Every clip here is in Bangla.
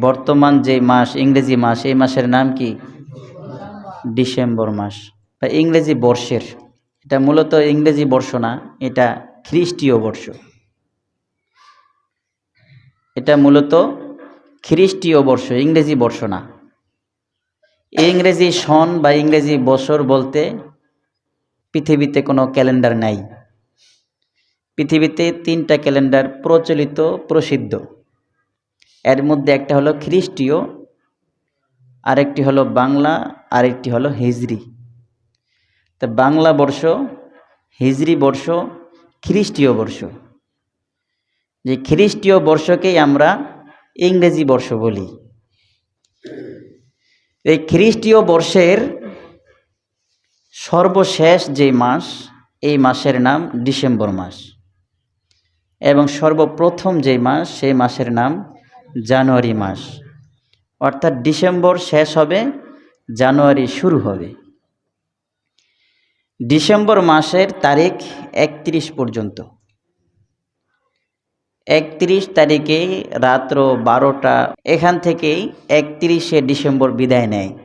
বর্তমান যে মাস, ইংরেজি মাস, এই মাসের নাম কি? ডিসেম্বর মাস। বা ইংরেজি বর্ষের। এটা মূলত ইংরেজি বর্ষ না, এটা খ্রিস্টীয় বর্ষ। এটা মূলত খ্রিস্টীয় বর্ষ, ইংরেজি বর্ষ না। ইংরেজি সন বা ইংরেজি বছর বলতে পৃথিবীতে কোনো ক্যালেন্ডার নাই। পৃথিবীতে তিনটা ক্যালেন্ডার প্রচলিত, প্রসিদ্ধ। এর মধ্যে একটা হলো খ্রিস্টীয়, আরেকটি হলো বাংলা, আরেকটি হলো হিজরি। তা বাংলা বর্ষ, হিজরি বর্ষ, খ্রিস্টীয় বর্ষ। যে খ্রিস্টীয় বর্ষকেই আমরা ইংরেজি বর্ষ বলি। এই খ্রিস্টীয় বর্ষের সর্বশেষ যে মাস, এই মাসের নাম ডিসেম্বর মাস। এবং সর্বপ্রথম যে মাস, সেই মাসের নাম জানুয়ারি মাস। অর্থাৎ ডিসেম্বর শেষ হবে, জানুয়ারি শুরু হবে। ডিসেম্বর মাসের তারিখ একত্রিশ পর্যন্ত। একত্রিশ তারিখে রাত্র বারোটা, এখান থেকেই একত্রিশে ডিসেম্বর বিদায় নেয়।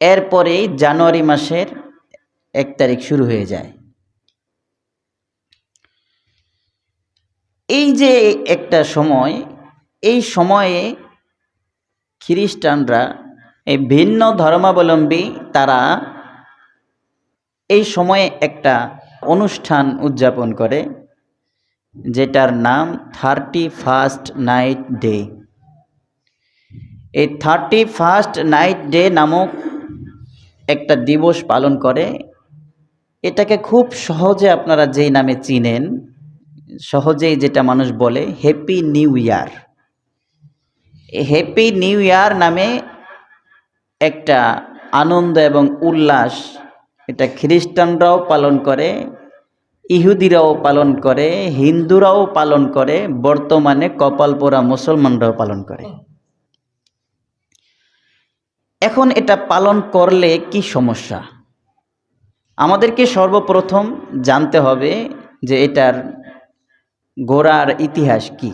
এরপরেই জানুয়ারি মাসের এক তারিখ শুরু হয়ে যায়। এই যে একটা সময়, এই সময়ে খ্রিস্টানরা এই ভিন্ন ধর্মাবলম্বী তারা এই সময়ে একটা অনুষ্ঠান উদযাপন করে, যেটার নাম থার্টি ফার্স্ট নাইট ডে। এই থার্টি ফার্স্ট নাইট ডে নামক একটা দিবস পালন করে। এটাকে খুব সহজে আপনারা যেই নামে চিনেন সহজেই যেটা মানুষ বলে happy new year happy new year নামে একটা আনন্দ এবং উল্লাস এটা খ্রিস্টানরাও পালন করে, ইহুদিরাও পালন করে, হিন্দুরাও পালন করে, বর্তমানে কপালপোড়া মুসলমানরাও পালন করে। এখন এটা পালন করলে কি সমস্যা? আমাদেরকে সর্বপ্রথম জানতে হবে যে এটার গোড়ার ইতিহাস কি?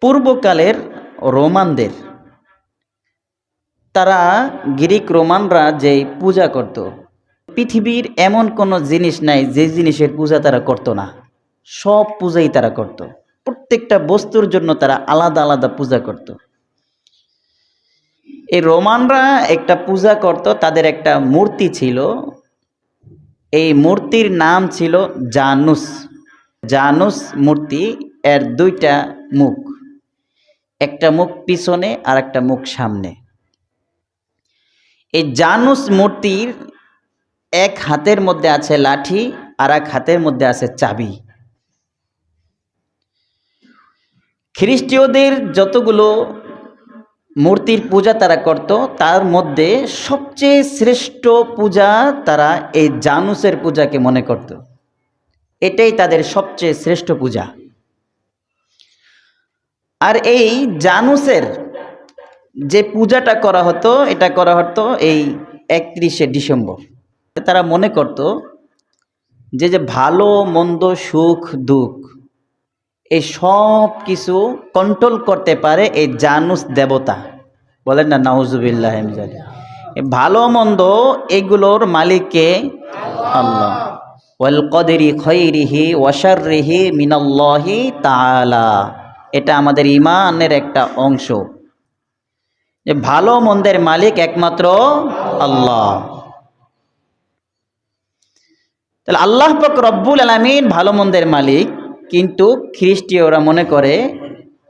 পূর্বকালের রোমানদের। তারা গ্রিক রোমানরা যে পূজা করত, পৃথিবীর এমন কোনো জিনিস নাই যে জিনিসের পূজা তারা করত না। সব পূজাই তারা করত। প্রত্যেকটা বস্তুর জন্য তারা আলাদা আলাদা পূজা করত। এই রোমানরা একটা পূজা করত, তাদের একটা মূর্তি ছিল এই মূর্তির নাম ছিল জানুস। জানুস মূর্তি এর দুইটা মুখ, একটা মুখ পিছনে আর একটা মুখ সামনে। এই জানুস মূর্তির এক হাতের মধ্যে আছে লাঠি, আর এক হাতের মধ্যে আছে চাবি। খ্রিস্টীয়দের যতগুলো মূর্তির পূজা তারা করত, তার মধ্যে সবচেয়ে শ্রেষ্ঠ পূজা তারা এই জানুসের পূজাকে মনে করত। এটাই তাদের সবচেয়ে শ্রেষ্ঠ পূজা। আর এই জানুসের যে পূজাটা করা হতো, এটা করা হতো এই একত্রিশে ডিসেম্বর। তারা মনে করত, যে যে ভালো, মন্দ, সুখ, দুঃখ এই সব কিছু কন্ট্রোল করতে পারে এই জানুস দেবতা। বলেন না, নাউজুবিল্লাহ ভালো মন্দ এগুলোর মালিককে আল্লাহ। ওয়াল কদেরি খৈরিহি ওয়াশারিহি মিনাল্লাহি তাআলা। এটা আমাদের ইমানের একটা অংশ। যে ভালো মন্দের মালিক একমাত্র আল্লাহ। তাহলে আল্লাহ পাক রব্বুল আলমিন ভালো মন্দের মালিক। কিন্তু খ্রিস্টীয়রা মনে করে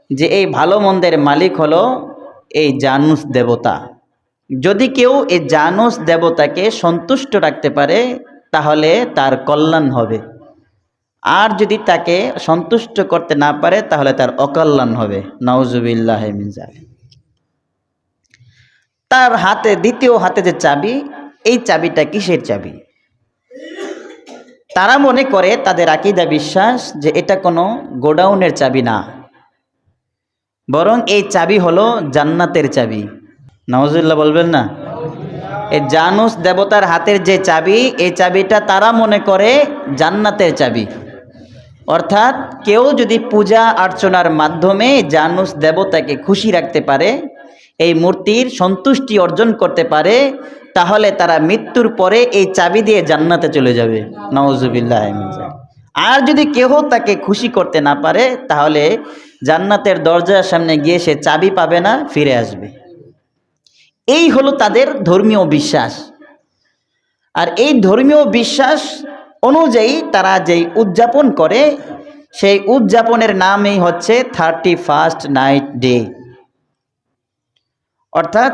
যে এই ভালো মন্দের মালিক হলো এই জানুস দেবতা। যদি কেউ এই জানুস দেবতাকে সন্তুষ্ট রাখতে পারে, তাহলে তার কল্যাণ হবে। আর যদি তাকে সন্তুষ্ট করতে না পারে, তাহলে তার অকল্যাণ হবে। নওজুবিল্লাহ তার হাতে, দ্বিতীয় হাতে যে চাবি, এই চাবিটা কিসের চাবি? তারা মনে করে তাদের আকিদা বিশ্বাস যে এটা কোনো গোডাউনের চাবি না। বরং এই চাবি হলো জান্নাতের চাবি। নওয়াজুল্লাহ বলবেন না? এই জানুস দেবতার হাতের যে চাবি, এই চাবিটা তারা মনে করে জান্নাতের চাবি। অর্থাৎ কেউ যদি পূজা অর্চনার মাধ্যমে জানুস দেবতাকে খুশি রাখতে পারে, এই মূর্তির সন্তুষ্টি অর্জন করতে পারে তাহলে তারা মৃত্যুর পরে এই চাবি দিয়ে জান্নাতে চলে যাবে। নওয়াজুবিল্লাহ আর যদি কেহ তাকে খুশি করতে না পারে, তাহলে জান্নাতের দরজার সামনে গিয়ে সে চাবি পাবে না, ফিরে আসবে। এই হলো তাদের ধর্মীয় বিশ্বাস। আর এই ধর্মীয় বিশ্বাস অনুযায়ী তারা যেই উদযাপন করে, সেই উদযাপনের নামই হচ্ছে থার্টি ফার্স্ট নাইট ডে অর্থাৎ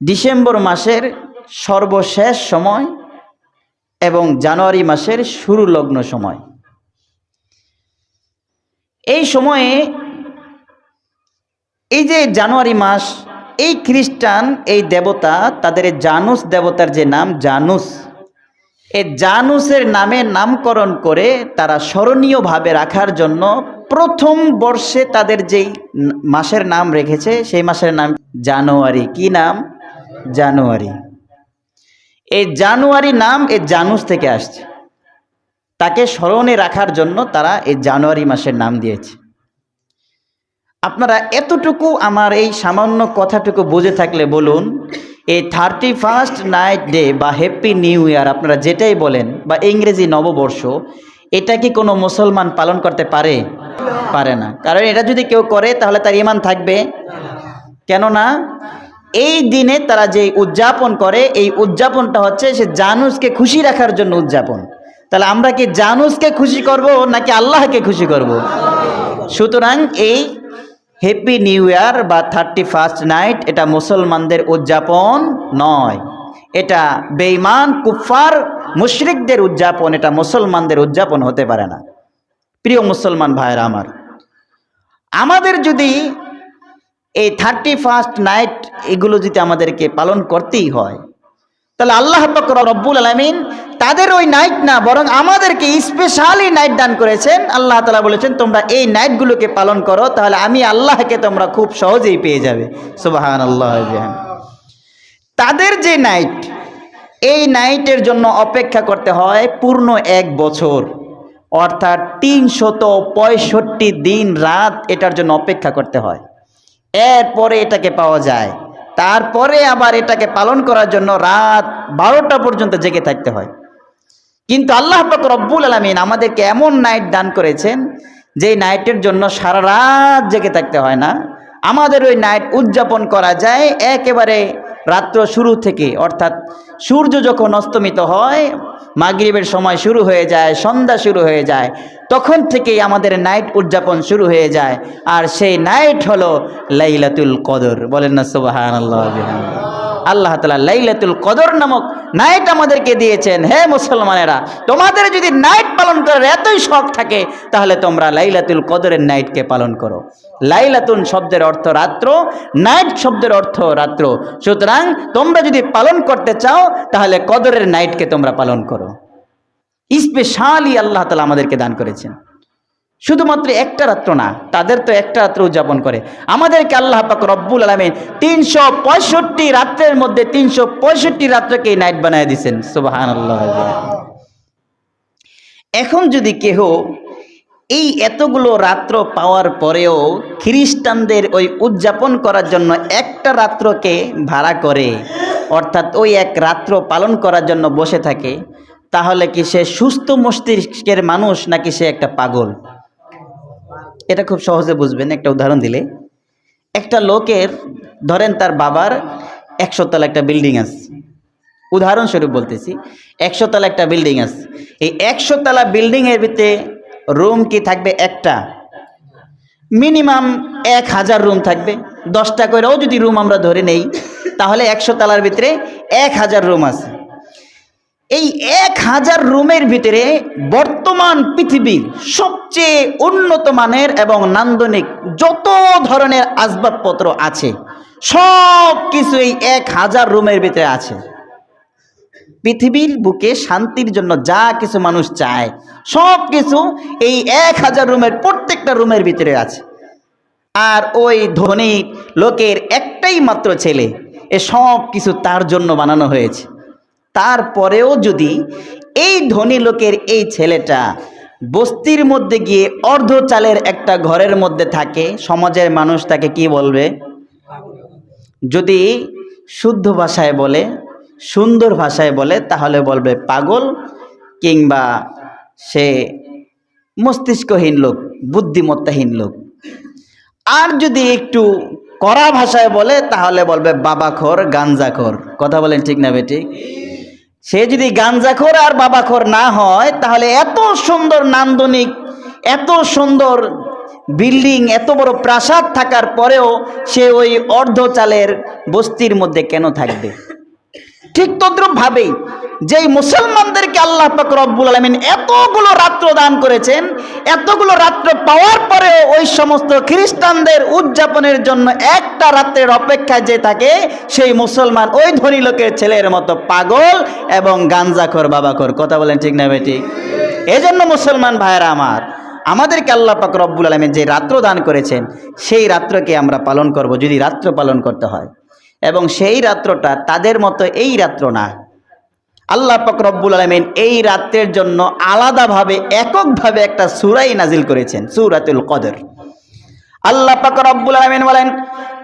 ডিসেম্বর মাসের সর্বশেষ সময় এবং জানুয়ারি মাসের শুরু লগ্ন সময়। এই সময়ে এই যে জানুয়ারি মাস, এই খ্রিস্টান, এই দেবতা, তাদের জানুস দেবতার যে নাম জানুস এই জানুসের নামে নামকরণ করে তারা স্মরণীয়ভাবে রাখার জন্য প্রথম বর্ষে তাদের যেই মাসের নাম রেখেছে, সেই মাসের নাম জানুয়ারি। কি নাম? জানুয়ারি। এই জানুয়ারি নাম এই জানুস থেকে আসছে। তাকে স্মরণে রাখার জন্য তারা এই জানুয়ারি মাসের নাম দিয়েছে। আপনারা এতটুকু আমার এই সামান্য কথাটুকু বুঝে থাকলে বলুন, এই থার্টি ফার্স্ট নাইট ডে বা হ্যাপি নিউ ইয়ার আপনারা যেটাই বলেন, বা ইংরেজি নববর্ষ, এটা কি কোনো মুসলমান পালন করতে পারে? পারে না। কারণ এটা যদি কেউ করে তাহলে তার ইমান থাকবে। কেননা এই দিনে তারা যে উদযাপন করে, এই উদযাপনটা হচ্ছে সে জানুসকে খুশি রাখার জন্য উদযাপন। তাহলে আমরা কি জানুসকে খুশি করব নাকি আল্লাহকে খুশি করব? সুতরাং এই হ্যাপি নিউ ইয়ার বা থার্টি ফার্স্ট নাইট এটা মুসলমানদের উদযাপন নয়। এটা বেঈমান কুফার মুশরিকদের উদযাপন, এটা মুসলমানদের উদযাপন হতে পারে না। প্রিয় মুসলমান ভাইয়েরা আমার, আমাদের যদি এই থার্টি ফার্স্ট নাইট এগুলো যদি আমাদেরকে পালন করতেই হয়, তাহলে আল্লাহ রব্বুল আলমিন তাদের ওই নাইট না, বরং আমাদেরকে স্পেশালি নাইট দান করেছেন। আল্লাহ তালা বলেছেন, তোমরা এই নাইটগুলোকে পালন করো, তাহলে আমি আল্লাহকে তোমরা খুব সহজেই পেয়ে যাবে। সুবাহান আল্লাহ তাদের যে নাইট এই নাইটের জন্য অপেক্ষা করতে হয় পূর্ণ এক বছর, অর্থাৎ তিনশত পঁয়ষট্টি দিন রাত এটার জন্য অপেক্ষা করতে হয়। এরপরে এটাকে পাওয়া যায়। তারপরে আবার এটাকে পালন করার জন্য রাত বারোটা পর্যন্ত জেগে থাকতে হয়। কিন্তু আল্লাহ পাক রব্বুল আলমিন আমাদেরকে এমন নাইট দান করেছেন যে নাইটের জন্য সারা রাত জেগে থাকতে হয় না। আমাদের ওই নাইট উদযাপন করা যায় একেবারে রাত্র শুরু থেকে, অর্থাৎ সূর্য যখন অস্তমিত হয়, মাগরীবের সময় শুরু হয়ে যায়, সন্ধ্যা শুরু হয়ে যায়, তখন থেকেই আমাদের নাইট উদযাপন শুরু হয়ে যায়। আর সেই নাইট হলো লাইলাতুল কদর। বলেন না সুবাহান আল্লাহ তালা লাইলাতুল কদর নামক নাইট আমাদেরকে দিয়েছেন। হে মুসলমানেরা, তোমাদের যদি নাইট পালন করার এতই শখ থাকে, তাহলে তোমরা লাইলাতুল কদরের নাইটকে পালন করো। লাইলাতুন শব্দের অর্থ রাত্র নাইট শব্দের অর্থ রাত্র। সুতরাং তোমরা যদি পালন করতে চাও, তাহলে কদরের নাইটকে তোমরা পালন করো। স্পেশালি আল্লাহ তালা আমাদেরকে দান করেছেন। শুধুমাত্র একটা রাত্র না, তাদের তো একটা রাত্র উদযাপন করে। আমাদেরকে আল্লাহ পাক রব্বুল আলমিন তিনশো পঁয়ষট্টি রাত্রের মধ্যে তিনশো পঁয়ষট্টি রাত্রকে নাইট বানিয়ে দিচ্ছেন সুবাহান আল্লাহ এখন যদি কেহ এই এতগুলো রাত্র পাওয়ার পরেও খ্রিস্টানদের ওই উদযাপন করার জন্য একটা রাত্রকে ভাড়া করে, অর্থাৎ ওই এক রাত্র পালন করার জন্য বসে থাকে, তাহলে কি সে সুস্থ মস্তিষ্কের মানুষ নাকি সে একটা পাগল? এটা খুব সহজে বুঝবেন, একটা উদাহরণ দিলে। একটা লোকের, ধরেন তার বাবার একশো তলা একটা বিল্ডিং আছে। উদাহরণস্বরূপ বলতেছি, একশো তলা একটা বিল্ডিং আছে। এই একশো তলা বিল্ডিংয়ের ভিতরে রুম কি থাকবে? একটা। মিনিমাম এক হাজার রুম থাকবে। দশটা করেও যদি রুম আমরা ধরে নেই, তাহলে একশো তলার ভিতরে এক হাজার রুম আছে। এই এক হাজার রুমের ভিতরে বর্তমান পৃথিবীর সবচেয়ে উন্নত মানের এবং নান্দনিক যত ধরনের আসবাবপত্র আছে, সব কিছু এই এক হাজার রুমের ভিতরে আছে। পৃথিবীর বুকে শান্তির জন্য যা কিছু মানুষ চায়, সব কিছু এই এক হাজার রুমের প্রত্যেকটা রুমের ভিতরে আছে। আর ওই ধনী লোকের একটাই মাত্র ছেলে, এ সব কিছু তার জন্য বানানো হয়েছে। তারপরেও যদি এই ধনী লোকের এই ছেলেটা বস্তির মধ্যে গিয়ে অর্ধ চালের একটা ঘরের মধ্যে থাকে, সমাজের মানুষ তাকে কি বলবে? যদি শুদ্ধ ভাষায় বলে, সুন্দর ভাষায় বলে, তাহলে বলবে পাগল কিংবা সে মস্তিষ্কহীন লোক, বুদ্ধিমত্তাহীন লোক। আর যদি একটু কড়া ভাষায় বলে, তাহলে বলবে বাবাখোর, গাঞ্জাখোর। কথা বলেন ঠিক না বেটি? সে যদি গাঞ্জাখোর আর বাবাখোর না হয়, তাহলে এত সুন্দর নান্দনিক, এত সুন্দর বিল্ডিং, এত বড় প্রাসাদ থাকার পরেও সে ওই অর্ধচালের বস্তির মধ্যে কেন থাকবে? ঠিক তদ্রুপ ভাবেই যেই মুসলমানদেরকে আল্লাহ পাক রব্বুল আলমিন এতগুলো রাত্র দান করেছেন, এতগুলো রাত্র পাওয়ার পরেও ওই সমস্ত খ্রিস্টানদের উদযাপনের জন্য একটা রাত্রের অপেক্ষায় যে থাকে, সেই মুসলমান ওই ধনী লোকের ছেলের মতো পাগল এবং গাঞ্জাখোর বাবাখোর। কথা বলেন ঠিক না বেটি? এজন্য মুসলমান ভাইয়েরা আমার, আমাদেরকে আল্লাহ পাক রব্বুল আলমিন যে রাত্র দান করেছেন, সেই রাত্রকে আমরা পালন করব যদি রাত্র পালন করতে হয়। এবং সেই রাত্রটা তাদের মতো এই রাত্র না। আল্লাহ পাক রব্বুল আলমিন এই রাত্রের জন্য আলাদাভাবে, এককভাবে একটা সুরাই নাজিল করেছেন, সুরাতুল কদর। আল্লাহ পাক রব্বুল আলমিন বলেন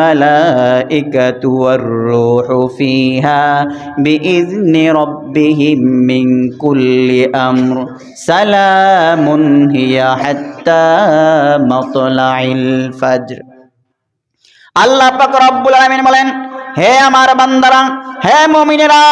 মালাইকাতু ওয়ার রূহু ফিহা বিইذনি রাব্বিহিম মিন কুল্লি আমর সালামুন হিয়া হাত্তা মাতলাইল ফজর আল্লাহ পাক রব্বুল আলামিন বলেন, হে আমার বান্দারা, হে মুমিনেরা,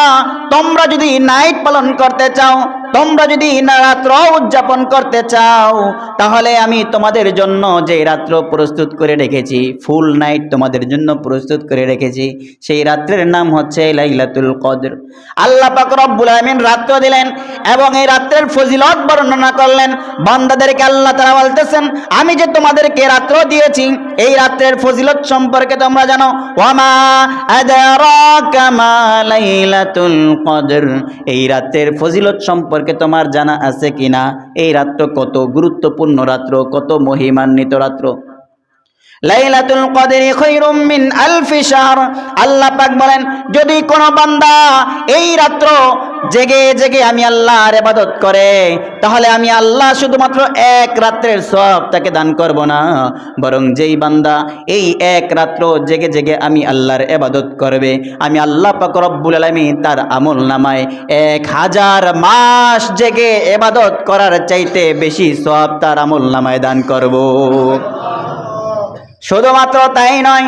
তোমরা যদি নাইট পালন করতে চাও তোমরা যদি না রাত্র উদযাপন করতে চাও, তাহলে আমি তোমাদের জন্য যে রাত্র প্রস্তুত করে রেখেছি, ফুল নাইট তোমাদের জন্য প্রস্তুত করে রেখেছি, সেই রাত্রের নাম হচ্ছে লাইলাতুল কদর। আল্লাহ পাক রব্বুল আলামিন রাত্র দিলেন এবং এই রাত্রের ফজিলত বর্ণনা করলেন। বান্দাদেরকে আল্লাহ তাআলা বলতেছেন, আমি যে তোমাদেরকে রাত্র দিয়েছি, এই রাত্রের ফজিলত সম্পর্কে তোমরা জানো। ওয়ামা আদারাকা মা লাইলাতুল কদর। এই রাত্রের ফজিলত সম্পর্কে তোমার জানা আছে কিনা? এই রাত্র কত গুরুত্বপূর্ণ রাত্র কত মহিমান্বিত রাত্র? লাইলাতুল কদরি খৈরুম মিন আলফি শাহর। আল্লাহ পাক বলেন, যদি কোনো বান্দা এই রাত্র জেগে জেগে আমি আল্লাহর ইবাদত করে, তাহলে আমি আল্লাহ শুধুমাত্র এক রাত্রের সব তাকে দান করব না। বরং যেই বান্দা এই এক রাত্র জেগে জেগে আমি আল্লাহর ইবাদত করবে, আমি আল্লাহ পাক রব্বুল আলামিন তার আমল নামায় এক হাজার মাস জেগে ইবাদত করার চাইতে বেশি সব তার আমল নামায় দান করব। শুধুমাত্র তাই নয়,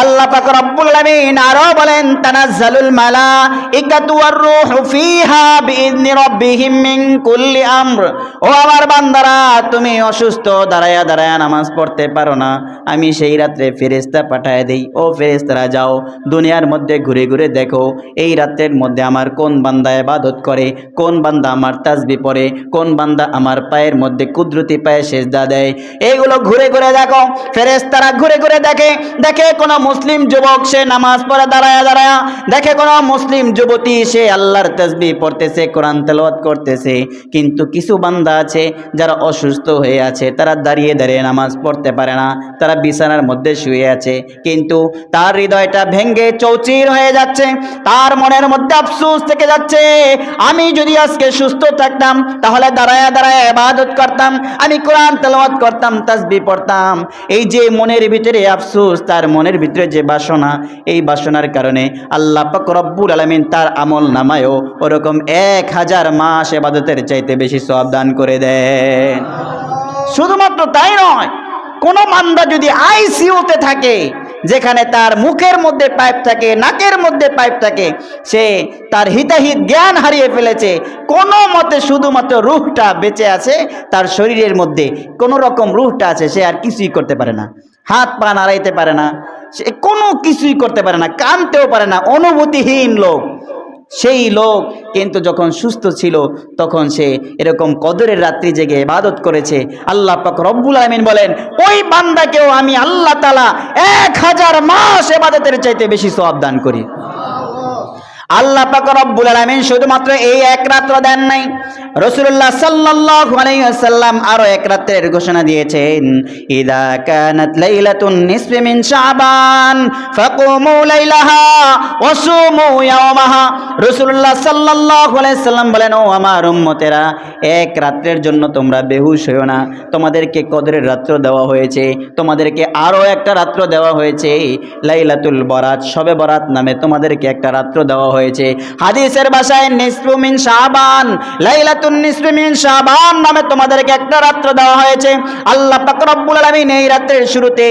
আল্লাহ পাক রব্বুল আলামিন আরও বলেন, তানাজ্জালুল মালাইকাতু ওয়ার রূহু ফিহা বিইذনি রাব্বিহিম মিন কুল্লি আমর। ও আমার বান্দারা, তুমি অসুস্থ, দাঁড়ায়া দাঁড়ায়া নামাজ পড়তে পারো না। আমি সেই রাত্রে ফেরেশতা পাঠায় দেই। ও ফেরেশতারা, যাও, দুনিয়ার মধ্যে ঘুরে ঘুরে দেখো, এই রাত্রের মধ্যে আমার কোন বান্দা ইবাদত করে, কোন বান্দা আমার তাসবি পড়ে, কোন বান্দা আমার পায়ের মধ্যে কুদরতি পায়ে সেজদা দেয়। এইগুলো ঘুরে ঘুরে দেখো, ফেরেশতারা ঘুরে ঘুরে দেখে দেখে কোনো মুসলিম যুবক সে নামাজ পড়ে, দাঁড়ায়া দাঁড়ায়া। দেখে কোনো মুসলিম যুবতী সে আল্লাহর তসবি পড়তেছে, কোরআন তেলাওয়াত করতেছে। কিন্তু কিছু বান্দা আছে যারা অসুস্থ হয়ে আছে, তারা দাঁড়িয়ে দাঁড়িয়ে নামাজ পড়তে পারে না। তারা বিছানার মধ্যে শুয়ে আছে। কিন্তু তার হৃদয়টা ভেঙ্গে চৌচির হয়ে যাচ্ছে। তার মনের মধ্যে আফসোস থেকে যাচ্ছে, আমি যদি আজকে সুস্থ থাকতাম, তাহলে দাঁড়ায়া, দাঁড়ায় ইবাদত করতাম। আমি কোরআন তেলাওয়াত করতাম, তাসবি পড়তাম। এই যে মনের ভিতরে আফসোস, তার মনের ভিতরে যে বাসনা, এই বাসনার কারণে আল্লাহ পাক রব্বুল আলামিন তার আমল নামায়ও ওরকম এক হাজার মাস এবাদতের চাইতে বেশি সব দান করে দেন। শুধুমাত্র তাই নয়, কোন মান্দা যদি আইসিউতে থাকে, যেখানে তার মুখের মধ্যে পাইপ থাকে, নাকের মধ্যে পাইপ থাকে, সে তার হিতাহিত জ্ঞান হারিয়ে ফেলেছে, কোনো মতে শুধুমাত্র রুহটা বেঁচে আছে, তার শরীরের মধ্যে কোনো রকম রুহটা আছে, সে আর কিছুই করতে পারে না। হাত পা নাড়াইতে পারে না, সে কোনো কিছুই করতে পারে না, কানতেও পারে না, অনুভূতিহীন লোক। সেই লোক কিন্তু যখন সুস্থ ছিল, তখন সে এরকম কদরের রাত্রি জেগে ইবাদত করেছে। আল্লাহ পাক রব্বুল আলমিন বলেন, ওই বান্দাকেও আমি আল্লাহ তালা এক হাজার মাস এবাদতের চাইতে বেশি সব দান করি। আল্লাহ পাক আলামিন শুধুমাত্র এই এক রাত্র দেন নাই। রাসূলুল্লাহ সাল্লাল্লাহু আরও এক রাতের ঘোষণা দিয়েছেন, ইদা কানাত লাইলাতুন শাবান, ফাকুমু লাইলাহা ওয়া সুমু ইয়াওমাহা। রাসূলুল্লাহ সাল্লাল্লাহু আলাইহি বলেন, ও আমার উম্মতেরা, এক রাত্রের জন্য তোমরা বেহুশ হইও না। তোমাদেরকে কদরের রাত্র দেওয়া হয়েছে, তোমাদেরকে আরও একটা রাত্র দেওয়া হয়েছে। লাইলাতুল বরাত, শবে বরাত নামে তোমাদেরকে একটা রাত্র দেওয়া হয়েছে। হাদিসের ভাষায় নিসফু মিন শাবান, লাইলাতুন নিসফু মিন শাবান নামে তোমাদেরকে একটা রাত্র দেওয়া হয়েছে। আল্লাহ পাক রব্বুল আলামিন এই রাত্রের শুরুতে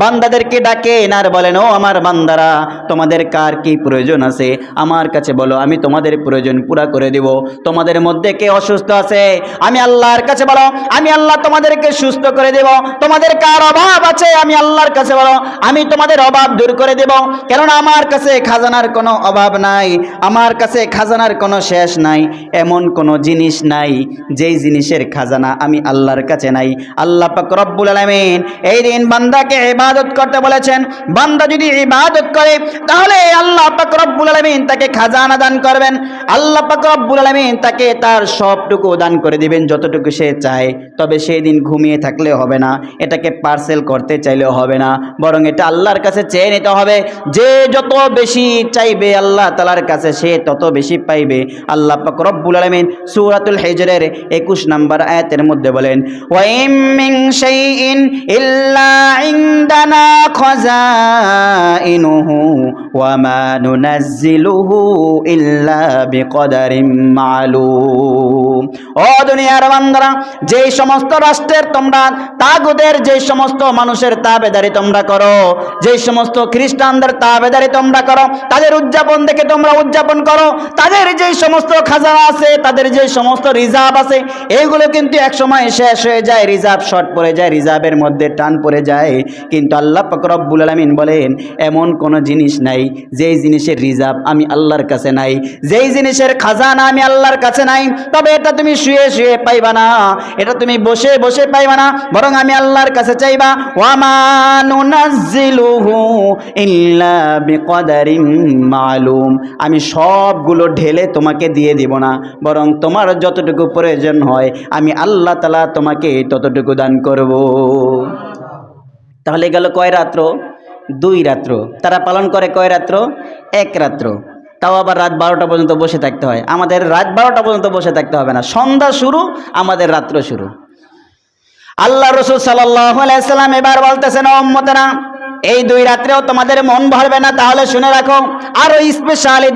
বান্দাদেরকে ডাকেন আর বলেন, ও আমার বান্দারা, তোমাদের কার কি প্রয়োজন আছে? আমার কাছে বলো, আমি তোমাদের প্রয়োজন পুরা করে দিব। তোমাদের মধ্যে কে অসুস্থ আছে? আমি আল্লাহর কাছে বলো, আমি আল্লাহ তোমাদেরকে সুস্থ করে দেব। তোমাদের কার অভাব আছে? আমি আল্লাহর কাছে বলো, আমি তোমাদের অভাব দূর করে দেব। কেননা আমার কাছে খাজানার কোনো অভাব নাই। আমার কাছে খাজানার কোনো শেষ নাই, এমন কোনো জিনিস নাই, যেই জিনিসের খাজানা আমি আল্লাহর কাছে নাই। আল্লাহ পাক রব্বুল আলামিন এই দিন বান্দাকে ইবাদত করতে বলেছেন, বান্দা যদি ইবাদত করে, তাহলে আল্লাহ পাক রব্বুল আলামিন তাকে খাজানা দান করবেন। আল্লাহ পাক রব্বুল আলামিন তাকে তার সবটুকু দান করে দিবেন যতটুকু সে চায়, তবে সেই দিন ঘুমিয়ে থাকলে হবে না, এটাকে পার্সেল করতে চাইলেও হবে না, বরং এটা আল্লাহর কাছে চেয়ে নিতে হবে। যে যত বেশি চাইবে আল্লাহ তালার কাছে সে তত বেশি পাইবে। আল্লাহ রব্বুল আলামিন সূরাতুল হিজরের 21 নম্বর আয়াতের মধ্যে বলেন ইল্লা ইনদানা খাযাইনুহু ওয়া মা নুনাজ্জিলুহু ইল্লা বিকদারিন মালুম। ও দুনিয়ার বান্দারা, যেই সমস্ত রাষ্ট্রের তোমরা, তাগুদের যে সমস্ত মানুষের তাবেদারি তোমরা করো, যেই সমস্ত খ্রিস্টানদের তাবেদারি তোমরা করো, তাদের উদযাপন দেখে তোমরা উদযাপন করো, তাদের যে সমস্ত খাজানা আছে, তাদের যে সমস্ত রিজার্ভ আছে এইগুলো কিন্তু এক সময় শেষ হয়ে যায়, রিজার্ভ শর্ট পড়ে যায়, রিজার্ভের মধ্যে টান পড়ে যায়। কিন্তু আল্লাহ রব্বুল আলামিন বলেন, এমন কোনো জিনিস নাই, যেই জিনিসের রিজার্ভ আমি আল্লাহর কাছে নাই, যেই জিনিসের খাজানা আমি আল্লাহর কাছে নাই। তবে এটা তুমি শুয়ে শুয়ে পাইবা না। এটা তুমি বসে বসে পাইবা না। বরং আমি আল্লাহর কাছে চাইবা ইল্লা মালুম। আমি সবগুলো ঢেলে তোমাকে দিয়ে দিব না। বরং তোমার যতটুকু প্রয়োজন হয়, আমি আল্লাহ তালা তোমাকে ততটুকু দান করব। তাহলে গেল কয় রাত্র? দুই রাত্র। তারা পালন করে কয় রাত্র? এক রাত্র। তাও আবার রাত বারোটা পর্যন্ত বসে থাকতে হয়। আমাদের রাত বারোটা পর্যন্ত বসে থাকতে হবে না। সন্ধ্যা শুরু, আমাদের রাত্র শুরু। আল্লাহ রসুল সাল্লাহ আলাইসাল্লাম এবার বলতেছেন ওম্মতেরা এই দুই রাত্রেও তোমাদের মন ভরবে না, তাহলে শুনে রাখো। আরও এই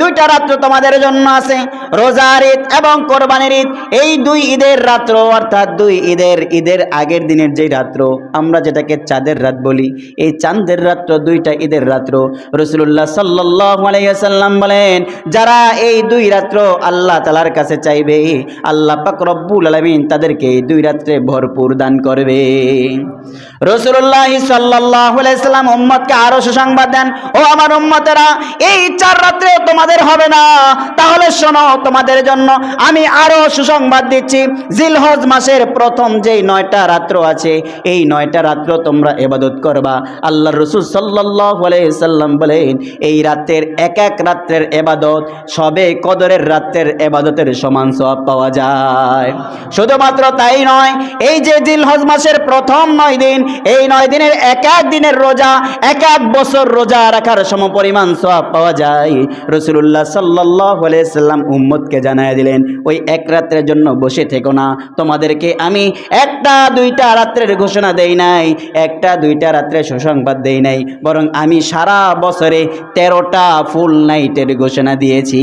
দুইটা রাত্র তোমাদের জন্য আছে। রোজার ঈদ এবং কোরবানির ঈদ। এই দুই ঈদের রাত্র, অর্থাৎ দুই ঈদের ঈদের আগের দিনের যে রাত্র, আমরা যেটাকে চাঁদের রাত বলি, এই চাঁদের রাত্র দুইটা ঈদের রাত্র। রসুল্লাহ সাল্লাহ আলাইসাল্লাম বলেন, যারা এই দুই রাত্র আল্লাহ তালার কাছে চাইবে, আল্লাহ পাক রব্বুল আলমিন তাদেরকে দুই রাত্রে ভরপুর দান করবে। রসুল্লাহ সাল্লাহ আলাইসাল্লাম উম্মতকে আরও সুসংবাদ দেন। ও আমার উম্মতেরা, এই চার রাত্রে তোমাদের হবে না। তাহলে শোনো, তোমাদের জন্য আমি আরও সুসংবাদ দিচ্ছি। জিলহজ মাসের প্রথম যেই নয়টা রাত্র আছে, এই নয়টা রাত্র তোমরা এবাদত করবা। আল্লাহ রসুল সাল্লাহ সাল্লাম বলেন, এই রাতের এক এক রাত্রের এবাদত সবে কদরের রাত্রের এবাদতের সমান সব পাওয়া যায়। শুধুমাত্র তাই নয়, এই যে জিলহজ মাসের প্রথম নয় দিন, এই নয় দিনের এক এক দিনের রোজা এক এক বছর রোজা রাখার সম পরিমাণ সব পাওয়া যায়। রসুল্লাহ সাল্লাহ সাল্লাম উম্মদকে জানায় দিলেন, ওই এক রাত্রের জন্য বসে থেকো না। তোমাদেরকে আমি একটা, দুইটা রাত্রের ঘোষণা দেই নাই, একটা, দুইটা রাত্রে সুসংবাদ দেই নাই, বরং আমি সারা বছরে তেরোটা ফুল নাইটের ঘোষণা দিয়েছি।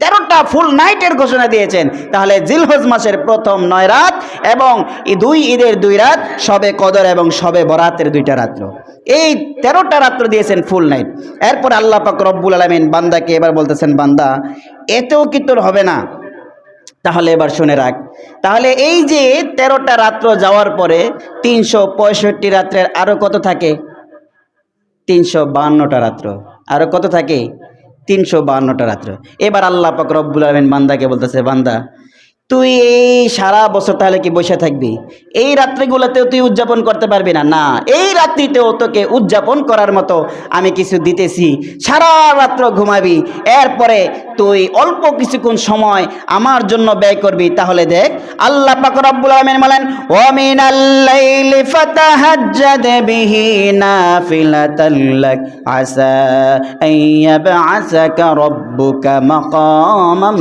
তেরোটা ফুল নাইটের ঘোষণা দিয়েছেন। তাহলে জিলহজ মাসের প্রথম নয় রাত এবং দুই ঈদের দুই রাত, সবে কদর এবং সবে বরাতের দুইটা রাত্র। এই তেরোটা রাত্র দিয়েছেন ফুল নাইট। এরপর আল্লাহ পাক রব্বুল আলমিন বান্দাকে এবার বলতেছেন, বান্দা, এতেও কি তোর হবে না? তাহলে এবার শুনে রাখ। তাহলে এই যে তেরোটা রাত্র যাওয়ার পরে তিনশো পঁয়ষট্টি রাত্রের আরও কত থাকে? তিনশো বাহান্নটা রাত্র। আরও কত থাকে? তিনশো বাহান্নটা রাত্র। এবার আল্লাহ পাক রব্বুল আলমিন বান্দাকে বলতেছে বান্দা তুই এই সারা বছর তাহলে কি বসে থাকবি? এই রাত্রিগুলোতেও তুই উদযাপন করতে পারবি না? না, এই রাত্রিতেও তোকে উদযাপন করার মতো আমি কিছু দিতেছি। সারা রাত্র ঘুমাবি, এরপরে তুই অল্প কিছুক্ষণ সময় আমার জন্য ব্যয় করবি। তাহলে দেখ, আল্লাহ পাক রব্বুল আলামিন বলেন ওয়া মিনাল লাইলি ফাতাহাজ্জাদ বিহি নাফিলাতাল লাক আসা রব্বুকা মাকামাম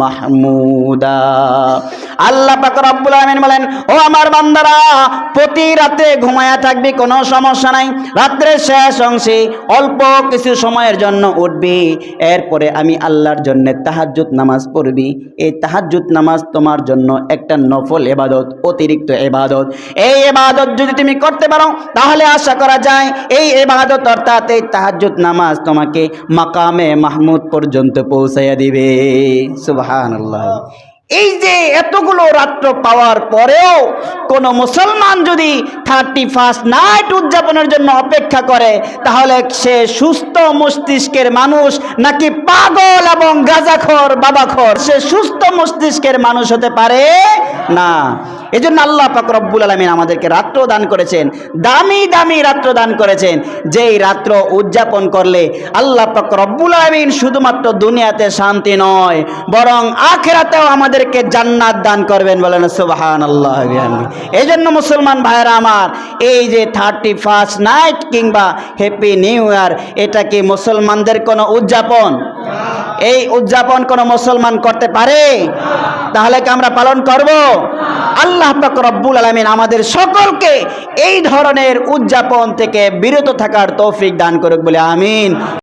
মাহমুদা। আল্লাহ বলেন, ও আমার বান্দারা, প্রতি রাতে ঘুমায়া থাকবি, কোনো সমস্যা নাই। রাত্রের শেষ অংশে অল্প কিছু সময়ের জন্য উঠবি। এরপরে আমি আল্লাহর জন্য তাহাজ্জুদ নামাজ পড়বি। এই তাহাজ্জুদ নামাজ তোমার জন্য একটা নফল এবাদত, অতিরিক্ত এবাদত। এই এবাদত যদি তুমি করতে পারো, তাহলে আশা করা যায়, এই এবাদত অর্থাৎ এই তাহাজ্জুদ নামাজ তোমাকে মাকামে মাহমুদ পর্যন্ত পৌঁছাইয়া দিবে। সুবহানাল্লাহ। এই যে এতগুলো রাত্র পাওয়ার পরেও কোন মুসলমান যদি থার্টি ফার্স্ট নাইট উদযাপনের জন্য অপেক্ষা করে, তাহলে সে সুস্থ মস্তিষ্কের মানুষ নাকি পাগল এবং গাজাখর, বাবাখর? সে সুস্থ মস্তিষ্কের মানুষ হতে পারে? না। এই জন্য আল্লাহ পাক রব্বুল আলমিন আমাদেরকে রাত্র দান করেছেন, দামি দামি রাত্র দান করেছেন, যেই রাত্র উদযাপন করলে আল্লাহ পাক রব্বুল আলমিন শুধুমাত্র দুনিয়াতে শান্তি নয়, বরং আখেরাতেও আমাদেরকে জান্নাত দান করবেন বলেন সুবাহান আল্লাহ এই জন্য মুসলমান ভাইয়েরা আমার, এই যে থার্টি ফার্স্ট নাইট কিংবা হ্যাপি নিউ ইয়ার এটা কি মুসলমানদের কোনো উদযাপন? এই উদযাপন কোনো মুসলমান করতে পারে? তাহলে কি আমরা পালন করব? আল্লাহ পাক রব্বুল আলমিন আমাদের সকলকে এই ধরনের উদযাপন থেকে বিরত থাকার তৌফিক দান করুক বলে, আমিন।